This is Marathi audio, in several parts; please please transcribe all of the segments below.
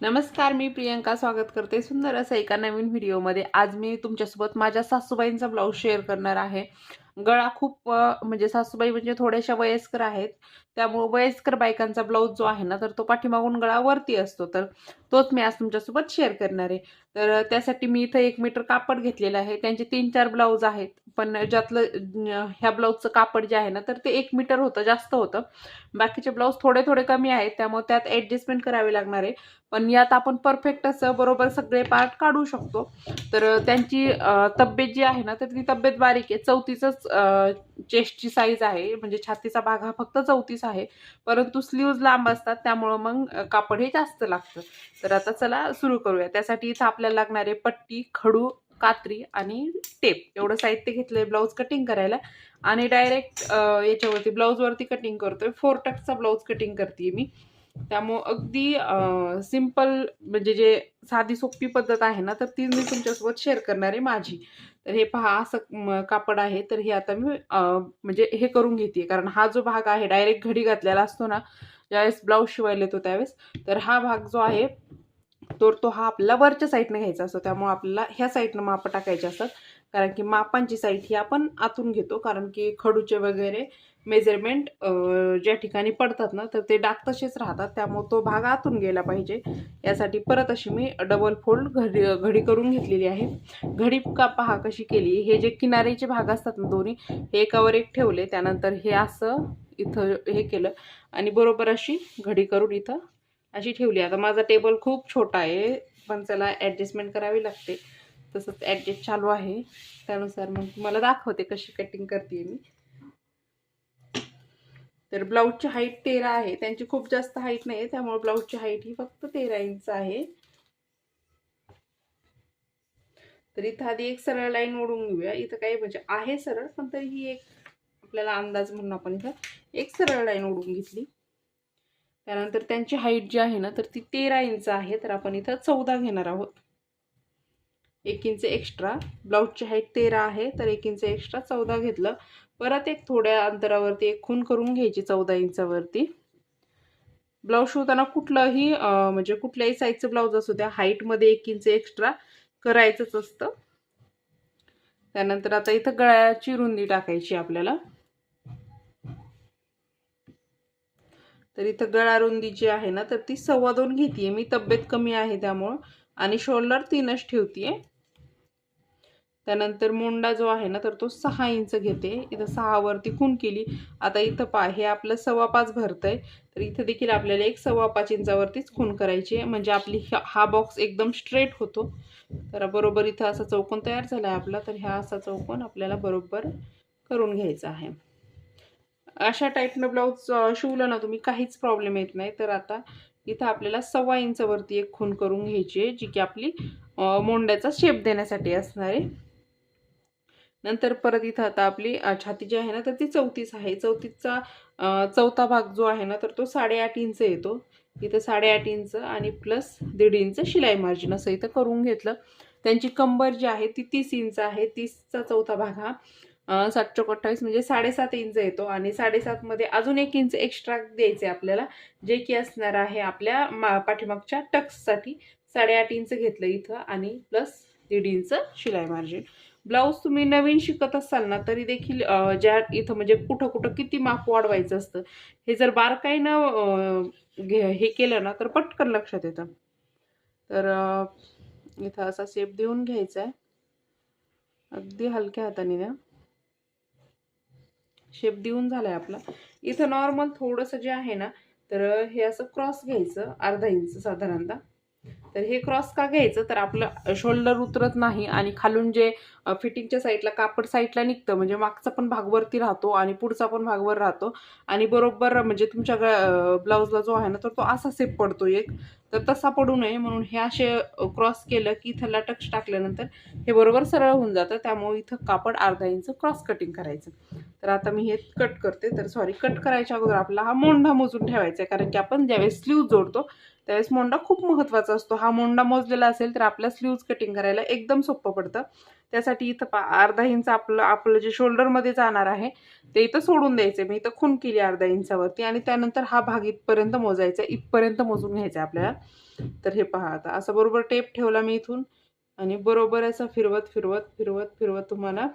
नमस्कार मी प्रियंका स्वागत करते सुंदर असं एका नवीन व्हिडिओमध्ये आज मी तुमच्यासोबत माझ्या सासूबाईंचा ब्लाऊज शेअर करणार आहे. गळा खूप म्हणजे सासूबाई म्हणजे थोड्याशा वयस्कर आहेत. त्यामुळे वयस्कर बायकांचा ब्लाऊज जो आहे ना तर तो पाठीमागून गळा वरती असतो. तर तोच मी आज तुमच्यासोबत शेअर करणार आहे. तर त्यासाठी मी इथं एक मीटर कापड घेतलेलं आहे. त्यांचे तीन चार ब्लाऊज आहेत. पण ज्यातलं ह्या ब्लाऊजचं कापड जे आहे ना तर ते एक मीटर होतं जास्त होतं. बाकीचे ब्लाऊज थोडे थोडे कमी आहेत. त्यामुळे त्यात ॲडजस्टमेंट करावी लागणार आहे. पण यात आपण परफेक्ट असं बरोबर सगळे पार्ट काढू शकतो. तर त्यांची तब्येत जी आहे ना तर ती तब्येत बारीक आहे. चौथीचंच चेस्टची साईज आहे. म्हणजे छातीचा भाग हा फक्त चौतीस आहे. परंतु स्लीव्ज लांब असतात. त्यामुळं मग कापड हे जास्त लागतं. तर आता चला सुरू करूया. त्यासाठी इथं आपल्याला लागणारे पट्टी खडू कात्री आणि टेप. एवढं साहित्य घेतलंय ब्लाऊज कटिंग करायला. आणि डायरेक्ट याच्यावरती ब्लाऊजवरती कटिंग करतोय. फोर टक्सचा ब्लाऊज कटिंग करते मी. त्यामुळं अगदी सिंपल म्हणजे जे साधी सोपी पद्धत आहे ना तर ती मी तुमच्यासोबत शेअर करणार आहे माझी. तर हे पहा असं कापड आहे तर हे आता मी म्हणजे हे करून घेते कारण हा जो भाग आहे डायरेक्ट घडी घातलेला असतो ना ज्यावेळेस ब्लाऊज शिवायला येतो त्यावेळेस तर हा भाग जो आहे तर तो हा आपल्याला वरच्या साईडनं घ्यायचा असतो. त्यामुळे आपल्याला ह्या साईडनं माप टाकायचे असतात. कारण की मापांची साईड ही आपण आतून घेतो. कारण की खडूचे वगैरे मेजरमेंट ज्या ठिकाणी पडतात ना तर ते डाग तसेच राहतात. त्यामुळे तो भाग आतून गेला पाहिजे. यासाठी परत अशी मी डबल फोल्ड घडी घडी करून घेतलेली आहे. घडी का पहा कशी केली. हे जे किनारीचे भाग असतात ना दोन्ही हे एकावर एक ठेवले. त्यानंतर हे असं इथं हे केलं. आणि बरोबर अशी घडी करून इथं अशी ठेवली. आता माझा टेबल खूप छोटा आहे पण त्याला ॲडजस्टमेंट करावी लागते. तसंच ॲडजस्ट चालू आहे. त्यानुसार मग तुम्हाला दाखवते कशी कटिंग करते मी. तर ब्लाऊजची हाईट तेरा आहे. त्यांची खूप जास्त हाईट नाही आहे त्यामुळे ब्लाऊजची हाईट ही फक्त तेरा इंच आहे. तर इथं आधी एक सरळ लाईन ओढून घेऊया. इथं काही म्हणजे आहे सरळ पण तरी ही एक आपल्याला अंदाज म्हणून आपण इथं एक सरळ लाईन ओढून घेतली. त्यानंतर त्यांची हाईट जी आहे ना तर ती तेरा इंच आहे. तर आपण इथं चौदा घेणार आहोत. एक इंच एक्स्ट्रा ब्लाऊजची हाईट तेरा आहे तर एक इंच एक्स्ट्रा चौदा घेतलं. परत एक थोड्या अंतरावरती एक खून करून घ्यायची चौदा इंचावरती. ब्लाऊज शिवताना कुठलंही म्हणजे कुठल्याही साईजचं ब्लाऊज असू द्या हाईटमध्ये एक इंच एक्स्ट्रा करायचंच असतं. त्यानंतर आता इथं गळ्याची रुंदी टाकायची आपल्याला. तर इथं गळा रुंदी जी आहे ना तर ती सव्वा दोन घेते मी तब्येत कमी आहे त्यामुळं. आणि शोल्डर तीनच ठेवते त्यानंतर मोंडा जो आहे ना तर तो सहा इंच घेते. इथं सहावरती खून केली. आता इथं पा हे आपलं सव्वा पाच भरतंय. तर इथं देखील आपल्याला एक सव्वा पाच इंचावरतीच खून करायची आहे. म्हणजे आपली हा बॉक्स एकदम स्ट्रेट होतो. तर बरोबर इथं असा चौकोन तयार झाला आहे आपला. तर ह्या असा चौकोन आपल्याला बरोबर करून घ्यायचा आहे. अशा टाईपनं ब्लाऊज शिवलं ना तुम्ही काहीच प्रॉब्लेम येत नाही. तर आता इथं आपल्याला सव्वा इंचावरती एक खून करून घ्यायची आहे जी की आपली मोंड्याचा शेप देण्यासाठी असणार आहे. नंतर परत इथं आता आपली छाती जी आहे ना तर ती चौतीस आहे. चौतीसचा चौथा भाग जो आहे ना तर तो साडेआठ इंच येतो. इथं साडेआठ इंच आणि प्लस दीड इंच शिलाई मार्जिन असं इथं करून घेतलं. त्यांची कंबर जी आहे ती तीस इंच आहे. तीसचा चौथा भाग हा सात चौक अठ्ठावीस म्हणजे साडेसात इंच येतो. आणि साडेसातमध्ये अजून एक इंच एक्स्ट्रा द्यायचे आपल्याला जे की असणार आहे आपल्या मा पाठीमागच्या टक्ससाठी साडेआठ इंच घेतलं इथं आणि प्लस दीड इंच शिलाई मार्जिन. ब्लाऊज तुम्ही नवीन शिकत असाल ना तरी देखील ज्या इथं म्हणजे कुठं कुठं किती माप वाढवायचं असतं हे जर बारकाईनं घे हे केलं ना तर पटकन लक्षात येतं. तर इथं असा शेप देऊन घ्यायचा आहे. अगदी हलक्या हाताने द्या. शेप देऊन झालाय आपला. इथं नॉर्मल थोडंसं जे आहे ना तर हे असं क्रॉस घ्यायचं अर्धा इंच साधारणतः. तर हे क्रॉस का घ्यायचं? तर आपलं शोल्डर उतरत नाही आणि खालून जे फिटिंगच्या साईडला कापड साईडला निघतं म्हणजे मागचा पण भाग वरती राहतो आणि पुढचा पण भाग वर राहतो. आणि बरोबर म्हणजे तुमच्या ग- ब्लाऊजला जो आहे ना तर तो असा सेप पडतो एक. तर तसा पडू नये म्हणून हे असे क्रॉस केलं की इथं लटक्स टाकल्यानंतर हे बरोबर सरळ होऊन जातं. त्यामुळे इथं कापड अर्धा इंच क्रॉस कटिंग करायचं. तर आता मी हे कट करते. तर सॉरी कट करायच्या अगोदर आपला हा मोंढा मोजून ठेवायचा आहे. कारण की आपण ज्यावेळेस स्लीव जोडतो त्यावेळेस मोंडा खूप महत्त्वाचा असतो. हा मोंडा मोजलेला असेल तर आपल्या स्लीव्ज कटिंग करायला एकदम सोपं पडतं. त्यासाठी इथं पा अर्धा इंच आपलं आपलं जे शोल्डरमध्ये जाणार आहे ते इथं सोडून द्यायचं. मी इथं खून केली अर्धा इंचावरती आणि त्यानंतर हा भाग इथपर्यंत मोजायचा इथपर्यंत मोजून घ्यायचा आपल्याला. तर हे पहा आता असं बरोबर टेप ठेवला मी इथून आणि बरोबर असं फिरवत फिरवत फिरवत फिरवत तुम्हाला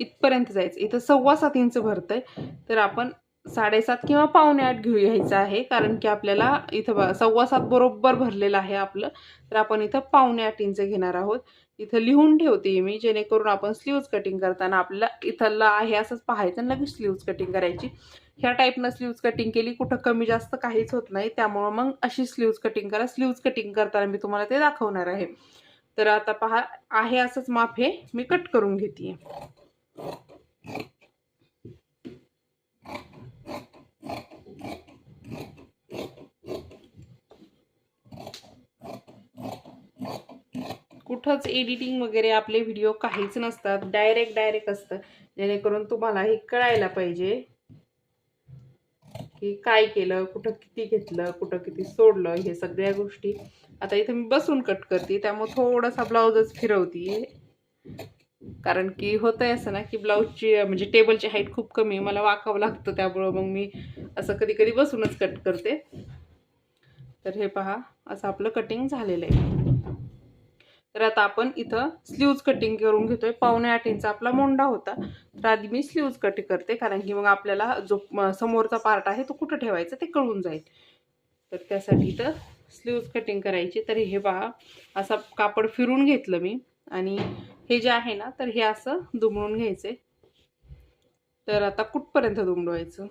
इथपर्यंत जायचं. इथं सव्वा सात इंच भरतंय. तर आपण साडेसात किंवा पावणे आठ घेऊ घ्यायचं आहे कारण की आपल्याला इथं बघा सव्वा सात बरोबर भरलेलं आहे आपलं. तर आपण इथं पावणे आठ इंच घेणार आहोत. इथं लिहून ठेवते मी जेणेकरून आपण स्लीव्ज कटिंग करताना आपल्याला इथला आहे असंच पाहायचं आणि लगेच स्लीव्ज कटिंग करायची. ह्या टाईपनं स्लीव्ज कटिंग केली कुठं कमी जास्त काहीच होत नाही. त्यामुळं मग अशी स्लीव्ज कटिंग करा. स्लीव्ज कटिंग करताना मी तुम्हाला ते दाखवणार आहे. तर आता पहा आहे असंच माप हे मी कट करून घेते कुठंच एडिटिंग वगैरे आपले व्हिडिओ काहीच नसतात. डायरेक्ट डायरेक्ट असतं. जेणेकरून तुम्हाला हे कळायला पाहिजे की काय केलं कुठं किती घेतलं कुठं किती सोडलं हे सगळ्या गोष्टी. आता इथं मी बसून कट करते त्यामुळे थोडासा ब्लाऊजच फिरवते. कारण की होतंय असं ना की ब्लाऊजची म्हणजे टेबलची हाईट खूप कमी आहे. मला वाकावं लागतं त्यामुळं मग मी असं कधी कधी बसूनच कट करते. तर हे पहा असं आपलं कटिंग झालेलं आहे. तर आता आपण इथं स्लीव्ज कटिंग करून घेतोय. पावणे आठ इंच आपला मोंडा होता. तर आधी मी स्लीव्ज कटिंग करते कारण की मग आपल्याला जो समोरचा पार्ट आहे तो कुठं ठेवायचा ते कळून जाईल. तर त्यासाठी इथं स्लीव्ज कटिंग करायची. तर हे पहा असं कापड फिरून घेतलं मी. आणि हे जे आहे ना तर हे असं दुमडून घ्यायचे. तर आता कुठपर्यंत दुमडवायचं?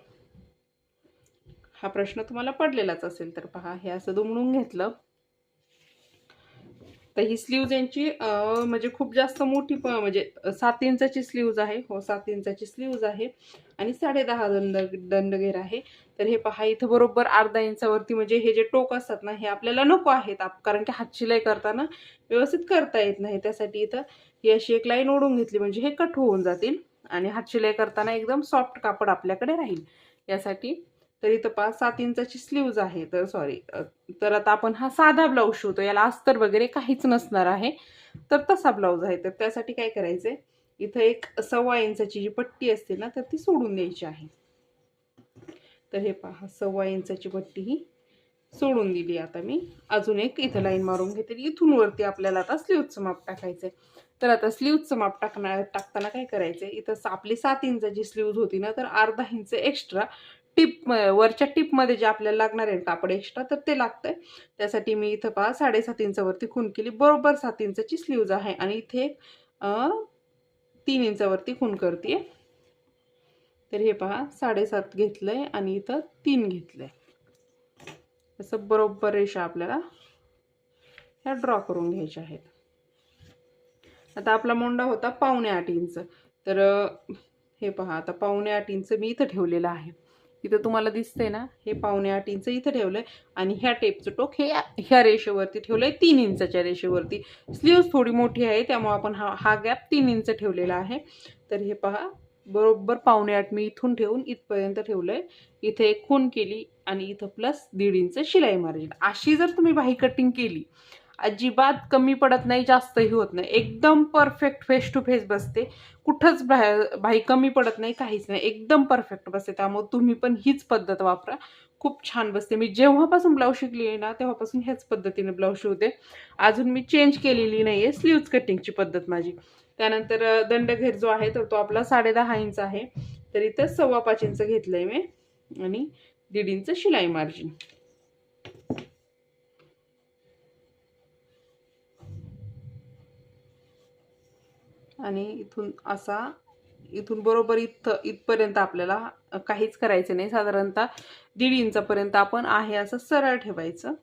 हा प्रश्न तुम्हाला पडलेलाच असेल तर पहा. हे असं दुमडून घेतलं. तर ही स्लीव्ज यांची म्हणजे खूप जास्त मोठी प म्हणजे सात इंचाची स्लीव्ज आहे. हो सात इंचाची स्लीव्ज आहे. आणि साडे दहा दंड दंडगेर आहे. तर हे पहा इथं बरोबर अर्धा इंचावरती म्हणजे हे जे टोक असतात ना हे आपल्याला नको आहेत. आप कारण की हातशिलाई करताना व्यवस्थित करता येत नाही. त्यासाठी इथं ही अशी एक लाईन ओढून घेतली म्हणजे हे कट होऊन जातील. आणि हातशिलाई करताना एकदम सॉफ्ट कापड आपल्याकडे राहील. यासाठी तर इथं पहा सात इंचाची स्लीव्ज आहे तर सॉरी तर आता आपण हा साधा ब्लाऊज शिवतो. याला अस्तर वगैरे काहीच नसणार आहे. तर तसा ब्लाऊज आहे. तर त्यासाठी काय करायचंय? इथं एक सव्वा इंचाची जी पट्टी असते ना तर ती सोडून द्यायची आहे. तर हे पहा सव्वा इंचाची पट्टी ही सोडून दिली आता मी. अजून एक इथं लाईन मारून घेते. इथून वरती आपल्याला आता स्लीवचं माप टाकायचंय. तर आता स्लीवचं माप टाकणार टाकताना काय करायचंय? इथं आपली सात इंचाची स्लीव्ज होती ना तर अर्धा इंच एक्स्ट्रा टिप वरच्या टिपमध्ये जे आपल्याला लागणार आहे कापड एक्स्ट्रा तर ते लागतंय. त्यासाठी मी इथं पहा साडेसात इंचावरती खून केली. बरोबर सात इंचाची स्लीव्ज आहे आणि इथे तीन इंचावरती खून करते तर हे पहा साडेसात घेतलंय आणि इथं तीन घेतलंय. असं बरोबर रेषा आपल्याला ह्या ड्रॉ करून घ्यायच्या आहेत. आता आपला मोंडा होता पावणे आठ इंच. तर हे पहा आता पावणे आठ इंच मी इथं ठेवलेलं आहे. इथं तुम्हाला दिसतंय ना हे पावणे आठ इंच इथं ठेवलंय आणि ह्या टेपचं टोक हे ह्या रेषेवरती ठेवलंय तीन इंचाच्या रेषेवरती. स्लीव्स थोडी मोठी आहे त्यामुळे आपण हा हा गॅप तीन इंच ठेवलेला आहे. तर हे पहा बरोबर पावणे आठ मी इथून ठेवून इथपर्यंत ठेवलंय. इथे एक खून केली आणि इथं प्लस दीड इंच शिलाई मार्जिन अशी जर तुम्ही बाही कटिंग केली अजिबात कमी पडत नाही जास्तही होत नाही. एकदम परफेक्ट फेस टू फेस बसते. कुठंच बाहेर भाई कमी पडत नाही काहीच नाही. एकदम परफेक्ट बसते. त्यामुळे तुम्ही पण हीच पद्धत वापरा. खूप छान बसते. मी जेव्हापासून ब्लाऊज शिकली आहे ना तेव्हापासून ह्याच पद्धतीने ब्लाऊज शिवते. अजून मी चेंज केलेली नाही आहे स्लीव्ज कटिंगची पद्धत माझी. त्यानंतर दंडघेर जो आहे तर तो आपला साडे दहा इंच आहे. तर इथं सव्वा पाच इंच घेतलंय मी. आणि दीड इंच शिलाई मार्जिन आणि इथून असा इथून बरोबर इथं इथपर्यंत आपल्याला काहीच करायचं नाही. साधारणतः दीड इंचापर्यंत आपण आहे असं सरळ ठेवायचं.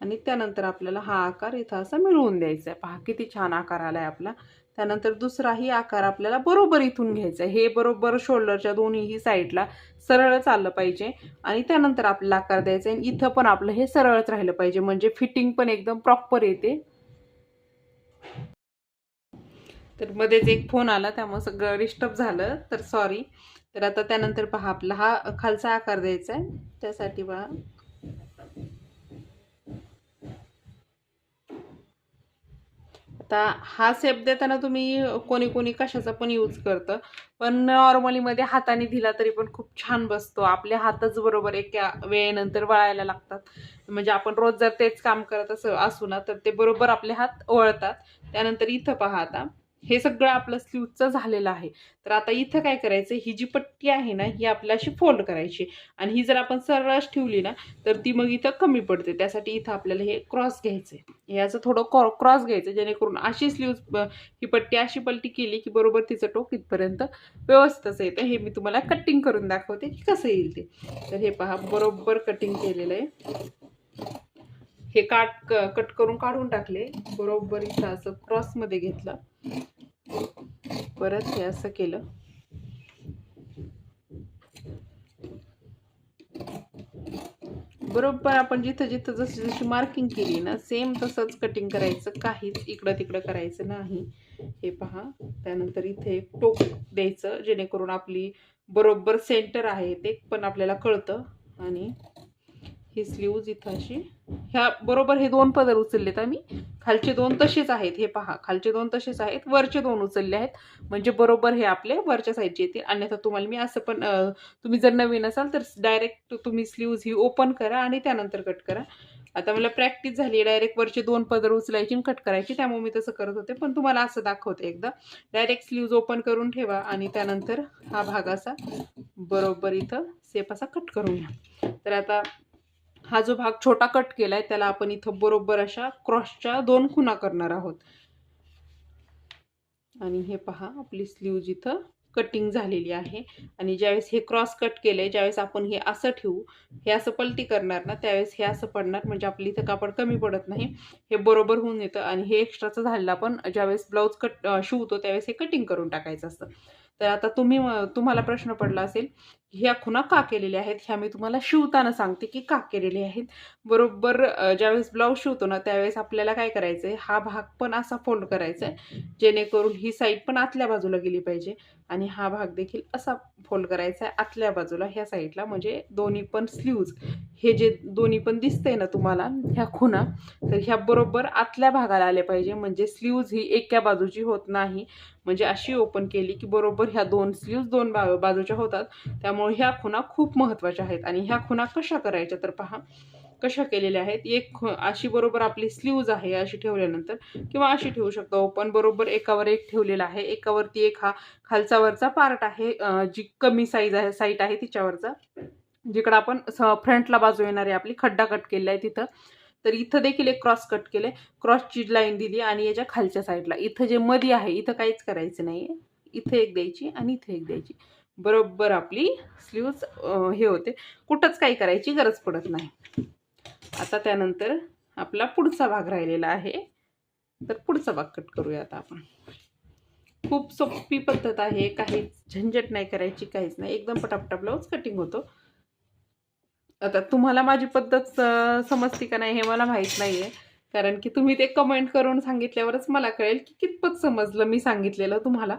आणि त्यानंतर आपल्याला हा आकार इथं असा मिळवून द्यायचा आहे. पहा किती छान आकार आला आहे आपला. त्यानंतर दुसराही आकार आपल्याला बरोबर इथून घ्यायचा आहे. हे बरोबर शोल्डरच्या दोन्हीही साईडला सरळच आलं पाहिजे. आणि त्यानंतर आपल्याला आकार द्यायचा आहे. आणि इथं पण आपलं हे सरळच राहिलं पाहिजे. म्हणजे फिटिंग पण एकदम प्रॉपर येते. तर मध्येच एक फोन आला त्यामुळं सगळं रिस्टर्ब झालं. तर सॉरी तर आता त्यानंतर पहा आपला हा खालचा आकार द्यायचा आहे. त्यासाठी बघा. आता हा सेप देताना तुम्ही कोणी कोणी कशाचा पण यूज करतं. पण नॉर्मलीमध्ये हाताने दिला तरी पण खूप छान बसतो. आपले हातच बरोबर एका वेळेनंतर वळायला लागतात. म्हणजे आपण रोज जर तेच काम करत असं असू ना तर ते बरोबर आपले हात वळतात त्यानंतर इथं पहा आता. हे सगळं आपलं स्लीवचं झालेलं आहे. तर आता इथं काय करायचं ही जी पट्टी आहे ना ही आपल्या अशी फोल्ड करायची. आणि ही जर आपण सरळच ठेवली ना तर ती मग इथं कमी पडते. त्यासाठी इथं आपल्याला हे क्रॉस घ्यायचं आहे याचं थोडं क्रॉ क्रॉस घ्यायचं जेणेकरून अशी स्लीव ही पट्टी अशी पलटी केली की बरोबर तिचं टोक इथपर्यंत व्यवस्थित येतं. हे मी तुम्हाला कटिंग करून दाखवते की कसं येईल ते. तर हे पहा बरोबर कटिंग केलेलं आहे. हे काट कट करून काढून टाकले. बरोबर इथं असं क्रॉसमध्ये घेतलं. परत हे असं केलं. बरोबर आपण जिथं जिथं जशी जशी मार्किंग केली ना सेम तसंच कटिंग करायचं काहीच इकडं तिकडं करायचं नाही. हे पहा त्यानंतर इथे एक टोक द्यायचं जेणेकरून आपली बरोबर सेंटर आहे ते पण आपल्याला कळतं. आणि ही स्लीव्ज इथं अशी ह्या बरोबर हे दोन पदर उचललेत आम्ही. खालचे दोन तसेच आहेत हे पहा. खालचे दोन तसेच आहेत वरचे दोन उचलले आहेत. म्हणजे बरोबर हे आपले वरच्या साईडचे येतील. अन्यथा तुम्हाला मी असं पण तुम्ही जर नवीन असाल तर डायरेक्ट तुम्ही स्लीव्ज ही ओपन करा आणि त्यानंतर कट करा. आता मला प्रॅक्टिस झाली डायरेक्ट वरचे दोन पदर उचलायची कट करायची. त्यामुळे मी तसं करत होते. पण तुम्हाला असं दाखवते एकदा. डायरेक्ट स्लीव्ज ओपन करून ठेवा आणि त्यानंतर हा भाग असा बरोबर इथं सेप असा कट करून घ्या. तर आता हा जो भाग छोटा कट केलाय त्याला आपण इथं बरोबर अशा क्रॉसच्या दोन खुणा करणार आहोत. आणि हे पहा आपली स्लीव्ज इथं कटिंग झालेली आहे. आणि ज्यावेळेस हे क्रॉस कट केलंय ज्यावेळेस आपण हे असं ठेवू हे असं पलटी करणार ना त्यावेळेस हे असं पडणार म्हणजे आपली इथं कापड कमी पडत नाही. हे बरोबर होऊन येतं आणि हे एक्स्ट्राचं झालेलं आपण ज्यावेळेस ब्लाऊज कट शिवतो त्यावेळेस हे कटिंग करून टाकायचं असतं. तर आता तुम्ही तुम्हाला प्रश्न पडला असेल ह्या खुणा का केलेल्या आहेत? ह्या मी तुम्हाला शिवताना सांगते की का केलेले आहेत. बरोबर ज्यावेळेस ब्लाऊज शिवतो ना त्यावेळेस आपल्याला काय करायचं आहे हा भाग पण असा फोल्ड करायचा आहे जेणेकरून ही साईड पण आतल्या बाजूला गेली पाहिजे आणि हा भाग देखील असा फोल्ड करायचा आहे आतल्या बाजूला ह्या साईडला म्हणजे दोन्ही पण स्लीव्ज हे जे दोन्ही पण दिसतंय ना तुम्हाला ह्या खुणा तर ह्या बरोबर आतल्या भागाला आल्या पाहिजे. म्हणजे स्लीव्ज ही एका बाजूची होत नाही. म्हणजे अशी ओपन केली की बरोबर ह्या दोन स्लीव्ज दोन बा बाजूच्या होतात. त्यामुळे ह्या खुणा खूप महत्त्वाच्या आहेत. आणि ह्या खुणा कशा करायच्या तर पहा कशा केलेल्या आहेत. एक खु अशी बरोबर आपली स्लीव्ज आहे अशी ठेवल्यानंतर किंवा अशी ठेवू शकतो. ओपन बरोबर एकावर एक ठेवलेला आहे. एकावरती एक हा खालचा वरचा पार्ट आहे जी कमी साईज आहे साईट आहे तिच्यावरचा. जिकडं आपण फ्रंटला बाजू येणारे आपली खड्डा कट केलेला आहे तिथं. तर इथं देखील एक क्रॉस कट केले क्रॉसची लाईन दिली आणि याच्या खालच्या साईडला इथं जे मधी आहे इथं काहीच करायचं नाही इथे एक द्यायची आणि इथे एक द्यायची. बरोबर आपली स्लीव्ज हे होते. कुठंच काही करायची गरज पडत नाही. आता त्यानंतर आपला पुढचा भाग राहिलेला आहे. तर पुढचा भाग कट करूया आता आपण. खूप सोपी पद्धत आहे. काहीच झंझट नाही करायची काहीच नाही. एकदम पटापटा ब्लाऊज कटिंग होतो. आता तुम्हाला माझी पद्धत समजते का नाही हे मला माहीत नाही आहे कारण की तुम्ही ते कमेंट करून सांगितल्यावरच मला कळेल की कितपत समजलं मी सांगितलेलं तुम्हाला.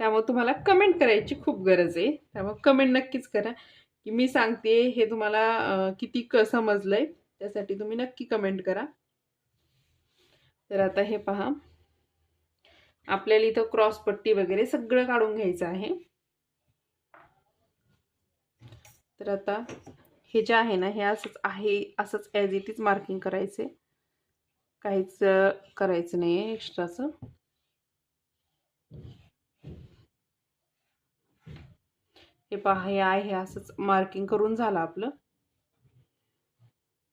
त्यामुळे तुम्हाला कमेंट करायची खूप गरज आहे. त्यामुळे कमेंट नक्कीच करा. की मी सांगते हे तुम्हाला किती क समजलंय. त्यासाठी तुम्ही नक्की कमेंट करा. तर आता हे पहा. आपल्याला इथं क्रॉस पट्टी वगैरे सगळं काढून घ्यायचं आहे. तर आता हे जे आहे ना हे असंच आहे असंच ॲज इट इज मार्किंग करायचे काहीच करायचं नाही आहे एक्स्ट्राचं हे पहा हे आहे असंच मार्किंग करून झालं आपलं.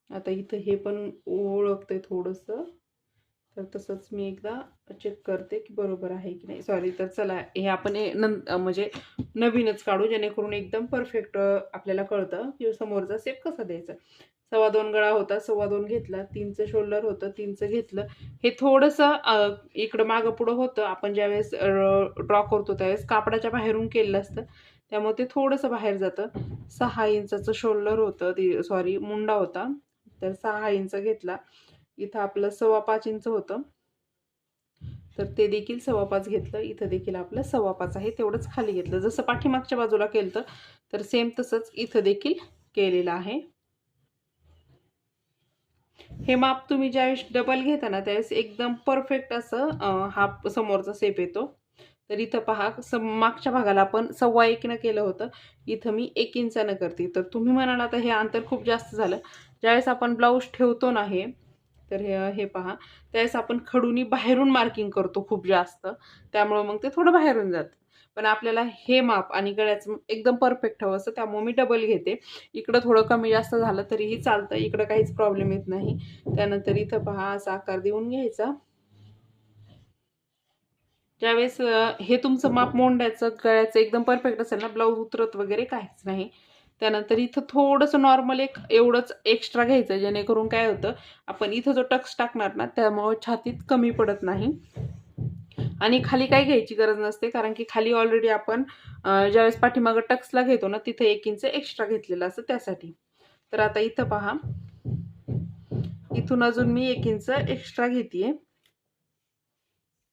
आता इथं हे पण ओळखते थोडंसं. तर तसंच मी एकदा चेक करते की बरोबर आहे की नाही. सॉरी तर चला हे आपण हे नं म्हणजे नवीनच काढू जेणेकरून एकदम परफेक्ट आपल्याला कळतं की समोरचा सेप कसा द्यायचा. सव्वा दोन गळा होता सव्वा दोन घेतला तीनचं शोल्डर होतं तीनचं घेतलं. हे थोडंसं इकडं मागं पुढं होतं. आपण ज्यावेळेस ड्रॉ करतो त्यावेळेस कापडाच्या बाहेरून केलेलं असतं. त्यामुळे ते थोडंसं बाहेर जातं. सहा इंचाचं शोल्डर होतं ती सॉरी मुंडा होता. तर सहा इंच घेतला. इथं आपलं सव्वा पाच इंच होतं. तर ते देखील सव्वा पाच घेतलं. इथं देखील आपलं सव्वा पाच आहे. तेवढंच खाली घेतलं. जसं पाठीमागच्या बाजूला केलं तर सेम तसंच इथं देखील केलेलं आहे. हे माप तुम्ही ज्यावेळेस डबल घेता ना त्यावेळेस एकदम परफेक्ट असं हा समोरचा सेप येतो. तर इथं पहा स मागच्या भागाला आपण सव्वा एकनं केलं होतं. इथं मी एक इंचानं करते. तर तुम्ही म्हणाल आता हे अंतर खूप जास्त झालं. ज्यावेळेस आपण ब्लाऊज ठेवतो ना हे तर हे हे पहा. त्यावेळेस आपण खडूनी बाहेरून मार्किंग करतो खूप जास्त. त्यामुळं मग ते थोडं बाहेरून जातं. पण आपल्याला हे माप आणि गळ्याचं एकदम परफेक्ट हवं असतं त्यामुळे मी डबल घेते. इकडं थोडं कमी जास्त झालं तरीही चालतं. इकडं काहीच प्रॉब्लेम येत नाही. त्यानंतर इथं पहा असा आकार देऊन घ्यायचा. ज्यावेळेस हे तुमचं माप मोंड्याचं गळ्याचं एकदम परफेक्ट असेल ना ब्लाऊज उतरत वगैरे काहीच नाही. त्यानंतर इथं थोडंसं नॉर्मल एक एवढंच एक्स्ट्रा घ्यायचं जेणेकरून काय होतं आपण इथं जो टक्स टाकणार ना त्यामुळं छातीत कमी पडत नाही. आणि खाली काही घ्यायची गरज नसते कारण की खाली ऑलरेडी आपण ज्यावेळेस पाठीमागं टक्सला घेतो ना तिथं एक इंच एक्स्ट्रा घेतलेलं असतं त्यासाठी. तर आता इथं पहा. इथून अजून मी एक इंच एक्स्ट्रा घेते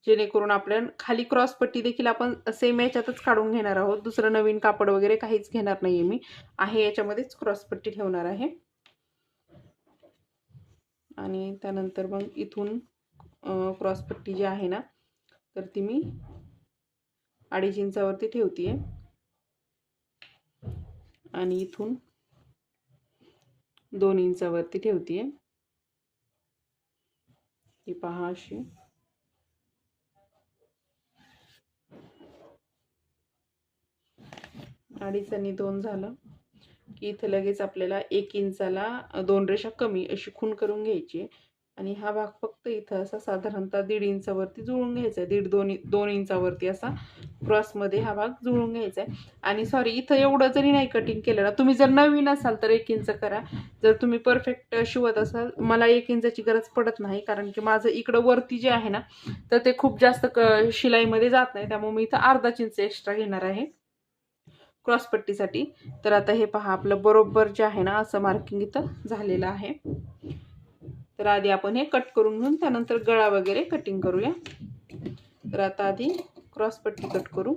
जेणेकरून आपल्या खाली क्रॉस पट्टी देखील आपण सेम याच्यातच काढून घेणार आहोत. दुसरं नवीन कापड वगैरे काहीच घेणार नाहीये मी. आहे याच्यामध्येच क्रॉस पट्टी ठेवणार आहे. आणि त्यानंतर मग इथून क्रॉस पट्टी जी आहे ना तर ती मी अडीच इंचावरती ठेवते आणि इथून दोन इंचावरती ठेवते ती पहा अशी. अडीच आणि दोन झालं की इथं लगेच आपल्याला एक इंचाला दोन रेषा कमी अशी खून करून घ्यायची. आहे. आणि हा भाग फक्त इथं असा साधारणतः दीड इंचावरती जुळून घ्यायचा आहे. दीड दोन दोन इंचावरती असा क्रॉसमध्ये हा भाग जुळून घ्यायचा आहे. आणि सॉरी इथं एवढं जरी नाही कटिंग केलं ना तुम्ही जर नवीन असाल तर एक इंच करा. जर तुम्ही परफेक्ट शिवत असाल मला एक इंचाची गरज पडत नाही कारण की माझं इकडं वरती जे आहे ना तर ते खूप जास्त क शिलाईमध्ये जात नाही. त्यामुळे मी इथं अर्धा इंच एक्स्ट्रा घेणार आहे. क्रॉसपट्टीसाठी तर आता हे पहा आपलं बरोबर जे आहे ना असं मार्किंग इथं झालेलं आहे. तर आधी आपण हे कट करून घेऊन त्यानंतर गळा वगैरे कटिंग करूया. तर आता आधी क्रॉसपट्टी कट करू.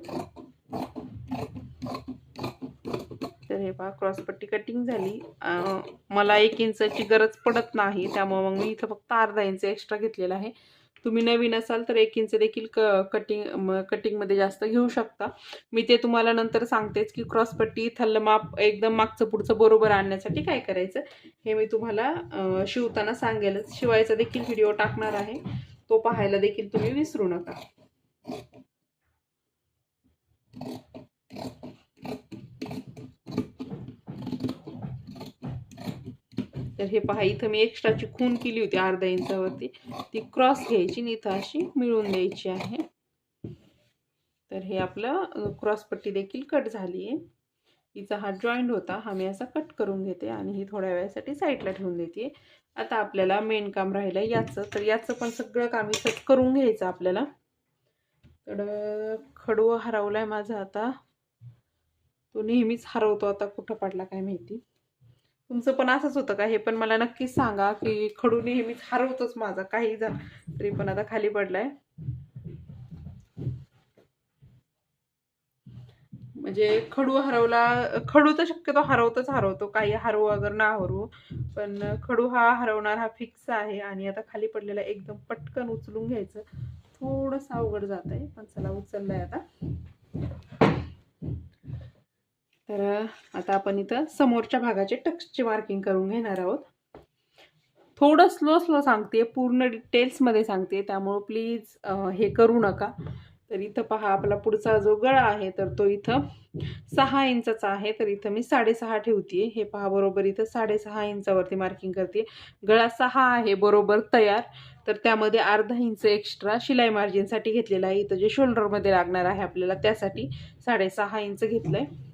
तर हे पहा क्रॉसपट्टी कटिंग झाली. मला एक इंचाची गरज पडत नाही त्यामुळे मग मी इथं फक्त अर्धा इंच एक्स्ट्रा घेतलेला आहे. तुम्ही नवीन असाल तर एक इंच देखील क कटिंग कटिंगमध्ये जास्त घेऊ शकता. मी ते तुम्हाला नंतर सांगतेच की क्रॉसपट्टी थल्ल माप एकदम मागचं पुढचं बरोबर आणण्यासाठी काय करायचं हे मी तुम्हाला शिवताना सांगेलच. शिवायचा देखील व्हिडिओ टाकणार आहे. तो पाहायला देखील तुम्ही विसरू नका. तर हे पहा इथं मी एक्स्ट्राची खून केली होती अर्धा इंचावरती. ती क्रॉस घ्यायची आणि इथं अशी मिळून द्यायची आहे. तर हे आपलं क्रॉसपट्टी देखील कट झाली आहे. हिचा हा जॉईंट होता हा मी असा कट करून घेते आणि ही थोड्या वेळासाठी साईडला ठेवून देते. आता आपल्याला मेन काम राहिलं याचं. तर याचं पण सगळं काम इथं करून घ्यायचं आपल्याला. तर खडू हरवला आहे माझा आता. तो नेहमीच हरवतो आता कुठं पडला काय माहिती. तुमचं पण असंच होतं का? हे पण मला नक्कीच सांगा की खडू नेहमीच हरवतोच माझा. काही जा तरी पण आता खाली पडलाय. म्हणजे खडू हरवला खडू तर शक्यतो हरवतच हरवतो. काही हरवू अगर ना हरवू पण खडू हा हरवणार हा फिक्स आहे आणि आता खाली पडलेला एकदम पटकन उचलून घ्यायचं. थोडंसं अवघड जात आहे पण चला उचललाय आता. तर आता आपण इथं समोरच्या भागाचे टक्सचे मार्किंग करून घेणार आहोत. थोडं स्लो स्लो सांगते पूर्ण डिटेल्समध्ये सांगते त्यामुळं प्लीज हे करू नका. तर इथं पहा आपला पुढचा जो गळा आहे तर तो इथं सहा इंचाचा आहे. तर इथं मी साडेसहा ठेवते हे पहा बरोबर इथं साडेसहा इंचावरती मार्किंग करते गळा सहा आहे बरोबर तयार. तर त्यामध्ये अर्धा इंच एक्स्ट्रा शिलाई मार्जिनसाठी घेतलेला आहे. इथं जे शोल्डरमध्ये लागणार आहे आपल्याला त्यासाठी साडेसहा इंच घेतलं आहे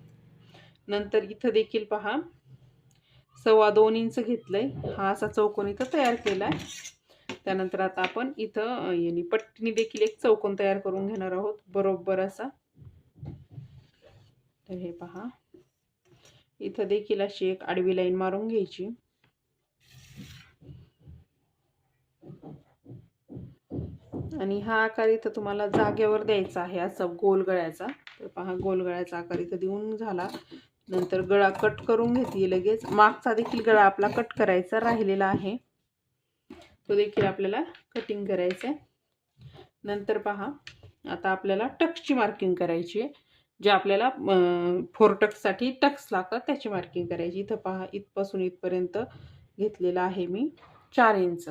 नंतर इथं देखील पहा. सव्वा दोन इंच घेतलंय. हा असा चौकोन इथं तयार केला आहे त्यानंतर आता आपण इथं यांनी पट्टीने देखील एक चौकोन तयार करून घेणार आहोत. बरोबर असा. तर हे पहा. इथं देखील अशी एक आडवी लाईन मारून घ्यायची. आणि हा आकार इथं तुम्हाला जागेवर द्यायचा आहे असं गोलगळ्याचा तर पहा गोलगळ्याचा आकार इथं देऊन झाला. नंतर गळा कट करून घेतली लगेच. मागचा देखील गळा आपला कट करायचा राहिलेला आहे. तो देखील आपल्याला कटिंग करायचा आहे नंतर पहा आता आपल्याला टक्सची मार्किंग करायची आहे. जे आपल्याला फोर टक्ससाठी टक्स लागतात त्याची मार्किंग करायची. इथं पहा इथपासून इथपर्यंत घेतलेलं आहे मी चार इंच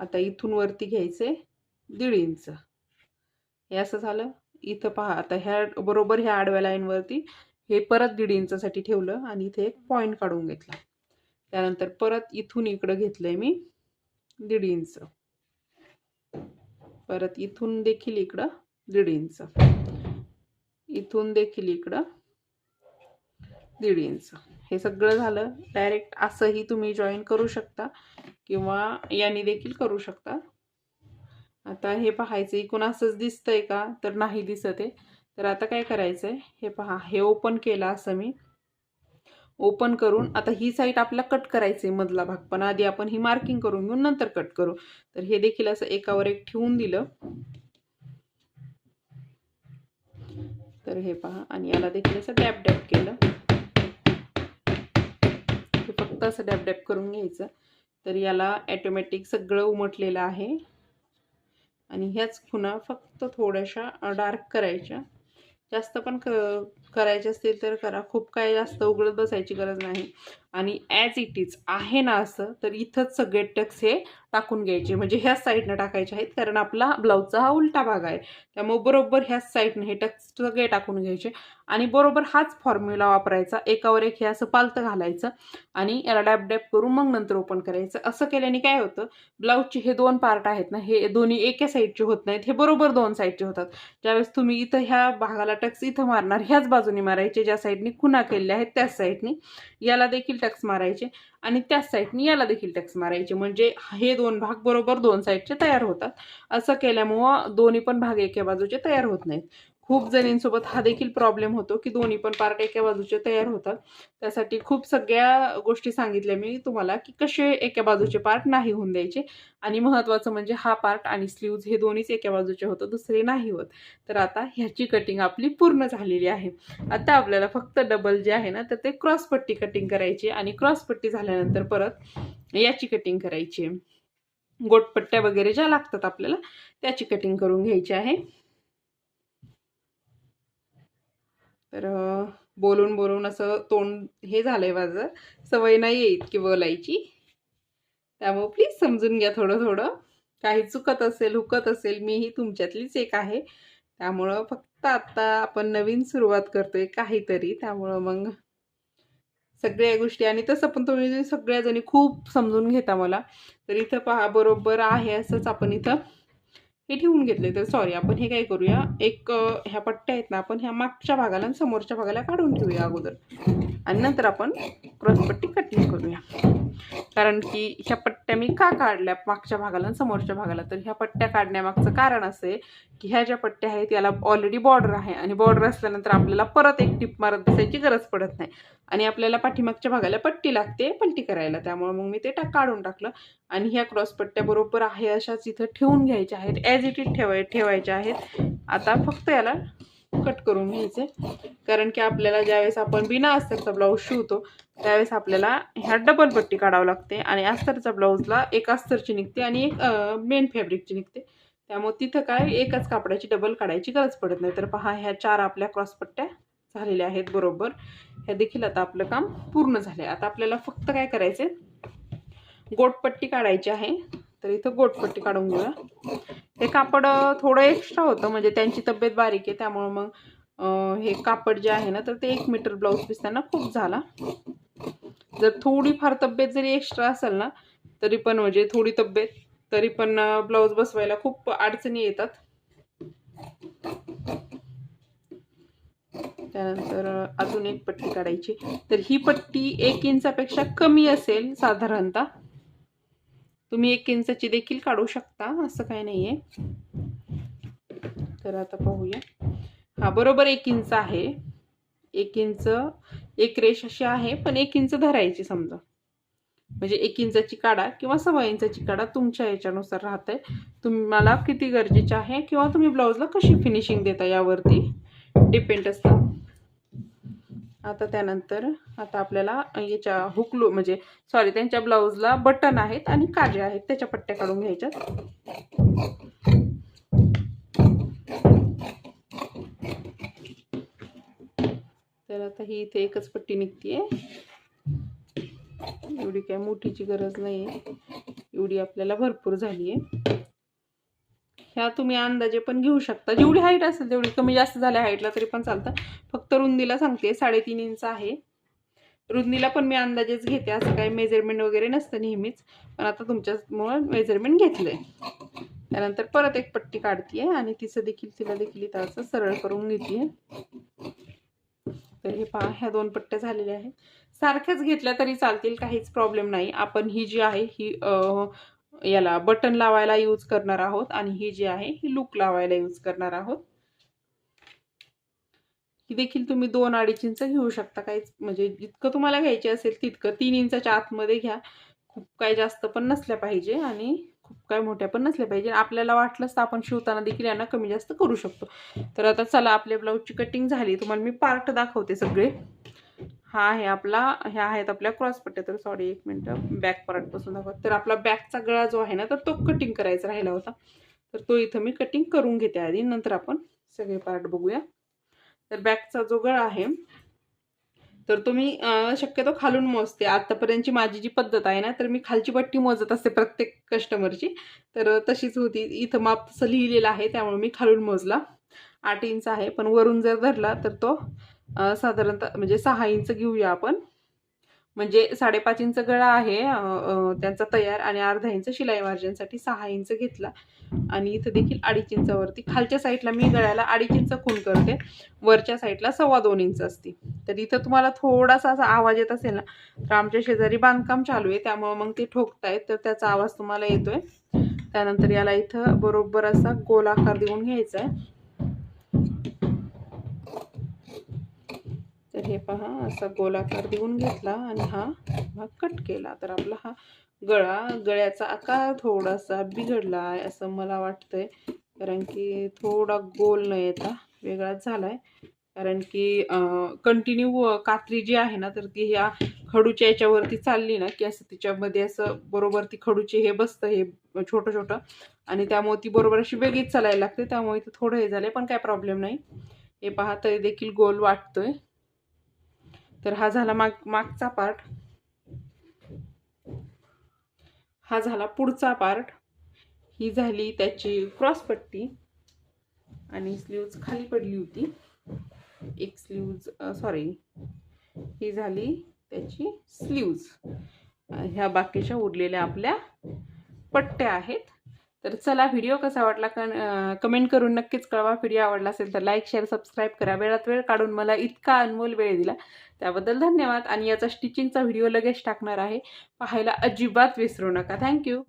आता इथून वरती घ्यायचे दीड इंच हे असं झालं. इथं पहा आता ह्या बरोबर ह्या आडव्या लाईनवरती हे परत दीड इंचासाठी ठेवलं आणि इथे एक पॉईंट काढून घेतला. त्यानंतर परत इथून इकडं घेतलंय मी दीड इंच. परत इथून देखील इकडं दीड इंच. इथून देखील इकडं दीड इंच. हे सगळं झालं. डायरेक्ट असंही तुम्ही जॉईन करू शकता किंवा याने देखील करू शकता. आता हे पाहायचं इकून असंच दिसतंय का? तर नाही दिसत आहे. तर आता काय करायचं आहे हे पहा हे ओपन केलं असं मी. ओपन करून आता ही साईड आपला कट करायची आहे मधला भाग. पण आधी आपण ही मार्किंग करून घेऊन नंतर कट करू. तर हे देखील असं एकावर एक ठेवून दिलं. तर हे पहा आणि याला देखील असं डॅप डॅप केलं. हे फक्त असं डॅप डॅप करून घ्यायचं. तर याला ॲटोमॅटिक सगळं उमटलेलं आहे. आणि ह्याच खुणा फक्त थोड्याशा डार्क करायच्या. जास्त पण क करायचे असतील तर करा. खूप काही जास्त उघडत बसायची गरज नाही. आणि ॲज इट इज आहे ना असं तर इथंच सगळे टक्स हे टाकून घ्यायचे. म्हणजे ह्याच साईडनं टाकायचे आहेत कारण आपला ब्लाऊजचा हा उलटा भाग आहे. त्यामुळे बरोबर ह्याच साईडनं हे टक्स सगळे टाकून घ्यायचे. आणि बरोबर हाच फॉर्म्युला वापरायचा. एकावर एक हे असं पालतं घालायचं आणि याला डॅप डॅप करून मग नंतर ओपन करायचं. असं केल्याने काय होतं? ब्लाऊजचे हे दोन पार्ट आहेत ना हे दोन्ही एका साईडचे होत नाहीत हे बरोबर दोन साईडचे होतात. ज्यावेळेस तुम्ही इथं ह्या भागाला टक्स इथं मारणार ह्याच बाजूने मारायचे ज्या साईडनी खुना केलेल्या आहेत त्याच साईडनी याला देखील टक्स मारायचे आणि त्याच साईडनी याला देखील टक्स मारायचे. म्हणजे हे दोन भाग बरोबर दोन साईडचे तयार होतात. असं केल्यामुळं दोन्ही पण भाग एका बाजूचे तयार होत नाहीत. खूप जणींसोबत हा देखील प्रॉब्लेम होतो की दोन्ही पण पार्ट एका बाजूचे तयार होतात. त्यासाठी खूप सगळ्या गोष्टी सांगितल्या मी तुम्हाला की कसे एका बाजूचे पार्ट नाही होऊन द्यायचे आणि महत्त्वाचं म्हणजे हा पार्ट आणि स्लीव्ज हे दोन्हीच एका बाजूचे होतं दुसरे नाही होत. तर आता ह्याची कटिंग आपली पूर्ण झालेली आहे. आता आपल्याला फक्त डबल जे आहे ना तर ते क्रॉसपट्टी कटिंग करायची आणि क्रॉसपट्टी झाल्यानंतर परत याची कटिंग करायची. गोटपट्ट्या वगैरे ज्या लागतात आपल्याला त्याची कटिंग करून घ्यायची आहे. तर बोलून बोलून असं तोंड हे झालं आहे माझं. सवय नाही आहे इतकी बोलायची. त्यामुळं प्लीज समजून घ्या थोडं थोडं. काही चुकत असेल हुकत असेल मीही तुमच्यातलीच एक आहे. त्यामुळं फक्त आत्ता आपण नवीन सुरुवात करतोय काहीतरी. त्यामुळं मग सगळ्या गोष्टी आणि तसं पण तुम्ही सगळ्याजणी खूप समजून घेता मला. तर इथं पहा बरोबर आहे असंच आपण इथं हे ठेवून घेतले तर सॉरी आपण हे काय करूया? एक ह्या पट्ट्या आहेत ना आपण ह्या मागच्या भागाला आणि समोरच्या भागाला काढून ठेवूया अगोदर. आणि नंतर आपण क्रॉसपट्टी कटिंग करूया. कारण की ह्या पट्ट्या मी का काढल्या? मागच्या भागाला आणि समोरच्या भागाला. तर ह्या पट्ट्या काढण्यामागचं कारण असं आहे की ह्या ज्या पट्ट्या आहेत याला ऑलरेडी बॉर्डर आहे. आणि बॉर्डर असल्यानंतर आपल्याला परत एक टिप मारत बसायची गरज पडत नाही. आणि आपल्याला पाठीमागच्या भागाला पट्टी लागते पलटी करायला. त्यामुळे मग मी ते टाक काढून टाकलं. आणि ह्या क्रॉसपट्ट्या बरोबर आहे अशाच इथं ठेवून घ्यायच्या आहेत. ॲज इट इज ठेवाय ठेवायच्या आहेत. आता फक्त याला कट करून घ्यायचे. कारण की आपल्याला ज्यावेळेस आपण बिना अस्तरचा ब्लाऊज शिवतो त्यावेळेस आपल्याला ह्या डबल पट्टी काढावं लागते आणि अस्तरच्या ब्लाऊजला एक अस्तरची निघते आणि एक मेन फॅब्रिकची निघते. त्यामुळे तिथं काय एकाच कापडाची डबल काढायची गरज पडत नाही. तर पहा ह्या चार आपल्या क्रॉसपट्ट्या झालेल्या आहेत बरोबर. ह्या देखील आता आपलं काम पूर्ण झाले आता आपल्याला फक्त काय करायचे गोटपट्टी काढायची आहे. तर इथं गोटपट्टी काढून घेऊया. हे कापड थोडं एक्स्ट्रा होतं म्हणजे त्यांची तब्येत बारीक आहे त्यामुळं मग हे कापड जे आहे ना तर ते एक मीटर ब्लाऊज पीस त्यांना खूप झाला. जर थोडीफार तब्येत जरी एक्स्ट्रा असेल ना तरी पण म्हणजे थोडी तब्येत तरी पण ब्लाऊज बसवायला खूप अडचणी येतात. त्यानंतर अजून एक पट्टी काढायची. तर ही पट्टी एक इंचापेक्षा कमी असेल साधारणतः. तुम्ही एक इंचाची देखील काढू शकता असं काही नाही आहे तर आता पाहूया. हा बरोबर एक इंच आहे. एक इंच एक रेष अशी आहे पण एक इंच धरायची समजा. म्हणजे एक इंचाची काढा किंवा सव्वा इंचाची काढा तुमच्या याच्यानुसार राहतंय. तुम्हाला किती गरजेचे आहे किंवा तुम्ही ब्लाऊजला कशी फिनिशिंग देता यावरती डिपेंड असतं. आता त्यानंतर आता आपल्याला याच्या हुकलू म्हणजे सॉरी त्यांच्या ब्लाऊजला बटन आहेत आणि काजे आहेत. त्याच्या पट्ट्या काढून घ्यायच्यात. तर आता ही इथे एकच पट्टी निघतीये. एवढी काय मोठीची गरज नाही आहे एवढी आपल्याला भरपूर झाली आहे ह्या तुम्ही अंदाजे पण घेऊ शकता. जेवढी हाईट असेल तेवढी कमी जास्त झाल्या हाईटला तरी पण चालतं. फक्त रुंदीला सांगते साडेतीन इंच आहे. रुंदीला पण मी अंदाजेच घेते असं काही मेजरमेंट वगैरे नसतं नेहमीच. पण आता तुमच्यामुळे मेजरमेंट घेतलं आहे त्यानंतर परत एक पट्टी काढते आणि तिचं देखील तिला देखील इथं असं सरळ करून घेते तर हे पहा ह्या दोन पट्ट्या झालेल्या आहेत. सारख्याच घेतल्या तरी चालतील काहीच प्रॉब्लेम नाही. आपण ही जी आहे ही याला बटन लावायला यूज करणार आहोत आणि ही जी आहे ही लूक लावायला यूज करणार आहोत. ही देखील तुम्ही दोन अडीच इंच घेऊ शकता काहीच म्हणजे जितकं तुम्हाला घ्यायचे असेल तितकं तीन इंचाच्या आतमध्ये घ्या. खूप काय जास्त पण नसल्या पाहिजे आणि खूप काय मोठ्या पण नसल्या पाहिजे. आपल्याला वाटलंच तर आपण शिवताना देखील यांना कमी जास्त करू शकतो. तर आता चला आपल्या ब्लाऊजची कटिंग झाली. तुम्हाला मी पार्ट दाखवते सगळे. हा आहे आपला ह्या आहेत आपल्या क्रॉस पट्ट्या तर सॉरी एक मिनटं. बॅक पार्टपासून दाखवत. तर आपला बॅकचा गळा जो आहे ना तर तो कटिंग करायचा राहिला होता. तर तो इथं मी कटिंग करून घेते आधी. नंतर आपण सगळे पार्ट बघूया. तर बॅकचा जो गळा आहे तर तुम्ही मी शक्यतो खालून मोजते. आतापर्यंतची माझी जी पद्धत आहे ना तर मी खालची पट्टी मोजत असते प्रत्येक कस्टमरची तर तशीच होती. इथं माप तसं लिहिलेलं आहे त्यामुळे मी खालून मोजला. आठ इंच आहे पण वरून जर धरला तर तो साधारणतः म्हणजे सहा इंच घेऊया आपण. म्हणजे साडेपाच इंच गळा आहे. त्यांचा तयार आणि अर्धा इंच शिलाई मार्जिनसाठी सहा इंच घेतला. आणि इथं देखील अडीच इंचावरती. खालच्या साईडला मी गळ्याला अडीच इंच खून करते. वरच्या साईडला सव्वा दोन इंच असते. तर इथं तुम्हाला थोडासा असा आवाज येत असेल ना तर आमच्या शेजारी बांधकाम चालू आहे. त्यामुळं मग ते ठोकतायत तर त्याचा आवाज तुम्हाला येतोय. त्यानंतर याला इथं बरोबर असा गोलाकार देऊन घ्यायचा आहे तर हे पहा असा गोलाकार देऊन घेतला आणि हा भाग कट केला. तर आपला हा गळा गळ्याचा आकार थोडासा बिघडला आहे असं मला वाटतंय. कारण की थोडा गोल न येता वेगळाच झाला आहे कारण की कंटिन्यू कात्री जी आहे ना तर ती ह्या खडूच्या याच्यावरती चालली ना की असं तिच्यामध्ये असं बरोबर ती खडूची हे बसतं हे छोटं छोटं आणि त्यामुळे ती बरोबर अशी वेगळीच चालायला लागते. त्यामुळे ते थोडं हे झालं पण काय प्रॉब्लेम नाही. हे पहा तरी देखील गोल वाटतोय. तर हा झाला माग मागचा पार्ट हा झाला पुढचा पार्ट ही झाली त्याची क्रॉस पट्टी. आणि स्लीव्ज खाली पडली होती. एक स्लीव्ज सॉरी ही झाली त्याची स्लीव्ज ह्या बाकीच्या उरलेल्या आपल्या पट्ट्या आहेत. तर चला व्हिडिओ कसा वाटला कन कमेंट करून नक्कीच कळवा. व्हिडिओ आवडला असेल तर लाईक शेअर सबस्क्राईब करा. वेळात वेळ काढून मला इतका अनमोल वेळ दिला. त्याबद्दल धन्यवाद. आणि याचा स्टिचिंगचा व्हिडिओ लगेच टाकणार आहे. पाहायला अजिबात विसरू नका. थँक्यू